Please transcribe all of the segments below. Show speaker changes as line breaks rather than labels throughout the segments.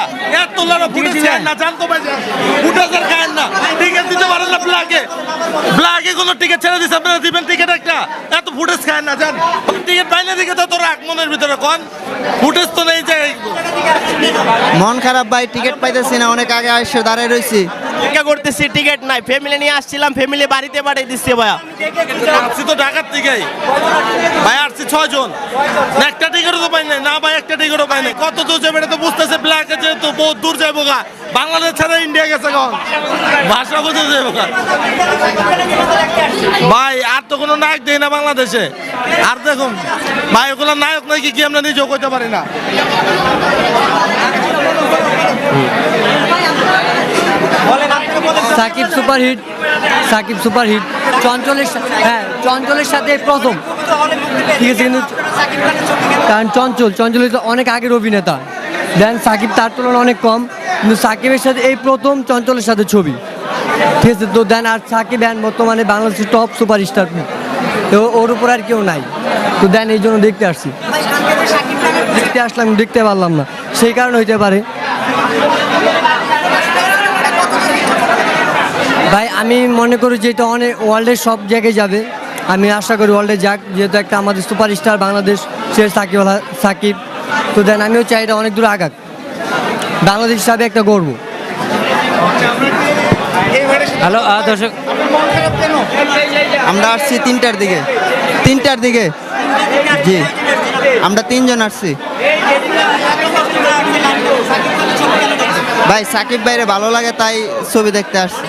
টিকা এত তোলার ফুটেজ খায় না জানতো ভাই। ফুটেজের খায় না? টিকিট দিতে পারেন না ব্ল্যাকে ব্ল্যাকে কোনো টিকিট ছেড়ে দিচ্ছে আপনারা দিবেন টিকিট একটা। এত ফুটেজ খায় না জান। টিকিট পাই দিকে তো তোর রাগ মনের ভিতরে কন। ফুটেজ তো নেই যে
মন খারাপ ভাই টিকিট পাইতেছি না অনেক আগে আসে দাঁড়ায় রয়েছি
অপেক্ষা করতেছি টিকিট নাই। ফ্যামিলি নিয়ে আসছিলাম ফ্যামিলি বাড়িতে পাঠিয়ে দিচ্ছে ভাইয়া।
তো ঢাকার থেকেই ভাই, আসছি ছয় জন না, একটা টিকিটও তো পাই নাই। না, ভাই, একটা টিকিটও পাই নাই। কত দূর যাবে এটা তো বুঝতেছে ব্ল্যাকে যেহেতু বহুত দূর যাব গা। বাংলাদেশ ছাড়া ইন্ডিয়া গেছে কখন? ভাষা বুঝে যাব গা। ভাই, আর তো কোনো নায়ক দেয় না বাংলাদেশে। আর দেখুন, ভাই, ওগুলো নায়ক নাকি কি আমরা নিজেও করতে পারি না?
সাকিব সুপারহিট সাকিব সুপারহিট, চঞ্চলের হ্যাঁ চঞ্চলের সাথে প্রথম। ঠিক আছে, কিন্তু কারণ চঞ্চল চঞ্চল অনেক আগের অভিনেতা। দেন সাকিব তার তুলনায় অনেক কম, কিন্তু সাকিবের সাথে এই প্রথম চঞ্চলের সাথে ছবি। ঠিক আছে, তো দেন আর সাকিব দেন বর্তমানে বাংলাদেশের টপ সুপার সুপারস্টার তো ওর উপর আর কেউ নাই। তো দেন এই জন্য দেখতে আসছি। দেখতে আসলাম, দেখতে পারলাম না। সেই কারণে হইতে পারে। ভাই, আমি মনে করি যে এটা অনেক ওয়ার্ল্ডের সব জায়গায় যাবে। আমি আশা করি ওয়ার্ল্ডে যাক, যেহেতু একটা আমাদের সুপারস্টার বাংলাদেশ, সে সাকিব সাকিব। তো দেন আমিও চাই এটা অনেক দূর আগাক। বাংলাদেশ হিসাবে একটা গর্ব। হ্যালো দর্শক।
আমরা আসছি তিনটার দিকে। তিনটার দিকে। জি। আমরা তিনজন আসছি। ভাই, সাকিব ভাইরে ভালো লাগে, তাই ছবি দেখতে আসছি।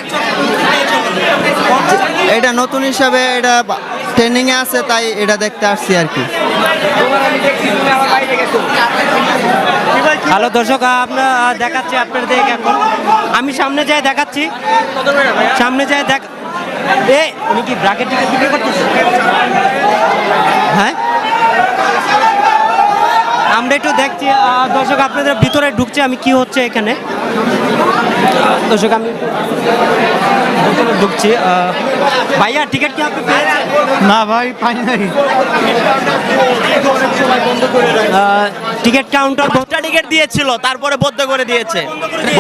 এটা নতুন হিসাবে এটা ট্রেন্ডিংয়ে আছে, তাই এটা দেখতে আসছি আর কি।
হ্যালো দর্শক আপনার দেখাচ্ছি আপনাদের এখন। আমি সামনে যাই দেখাচ্ছি। সামনে যাই দেখ এ, উনি কি ব্রাকেট টিকিট বিক্রি করতেছে? হ্যাঁ? আমরা একটু দেখছি দর্শক, আপনাদের ভিতরে ঢুকছে, আমি কি হচ্ছে এখানে? দর্শক আমি ঢুকছি। ভাইয়া টিকিট কি আপনি
না ভাই পাই নাই
টিকিট কাউন্টার
দশটা টিকিট দিয়েছিল তারপরে বদ্ধ করে দিয়েছে।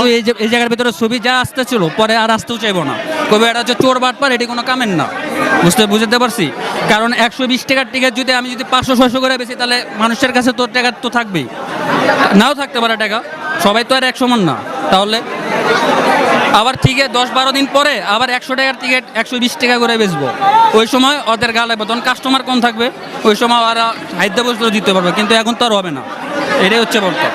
ওই এই যে এই জায়গার ভিতরে ছবি যা আসতেছিল পরে আর আসতেও চাইব না। কবে এটা হচ্ছে চোর বাটপার এটি কোনো কামের না। বুঝতে বুঝতে পারছি? কারণ একশো বিশ টাকার টিকিট যদি আমি যদি পাঁচশো ছয়শো করে বেশি তাহলে মানুষের কাছে তোর টাকা তো থাকবেই। নাও থাকতে পারে টাকা। সবাই তো আর এক সমান না। তাহলে আবার ঠিক দশ বারো দিন পরে আবার একশো টাকার টিকিট একশো বিশ টাকা করে বেচবো। ওই সময় ওদের গালে তখন কাস্টমার কম থাকবে, ওই সময় ওরা বস্তু দিতে পারবে, কিন্তু এখন তো আর হবে না। এটাই হচ্ছে বলতে